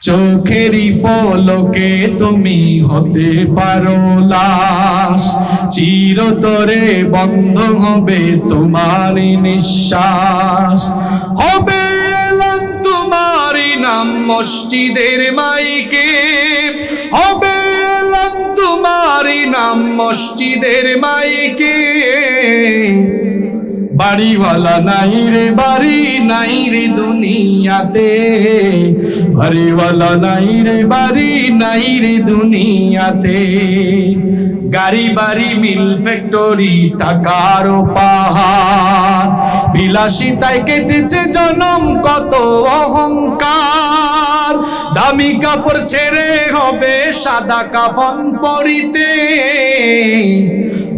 চোখেরই পলকে তুমি হতে পারো লাশ। চিরতরে বন্ধ হবে তোমার নিঃশ্বাস। হবে এলান তোমারই নাম মসজিদের মাইকে। হবে এলান তোমারই নাম মসজিদের মাইকে। বাড়িওয়ালা নাই রে, বাড়ি নাই রে দুনিয়াতে। বাড়িওয়ালা নাই রে, বাড়ি নাই রে দুনিয়াতে। গাড়ি বাড়ি, মিল ফ্যাক্টরি, টাকার পাহাড় বিলাসিতায় কেটেছে জনম, কত অহংকার। দামি কাপড় ছেড়ে হবে সাদা কাফন পরিতে।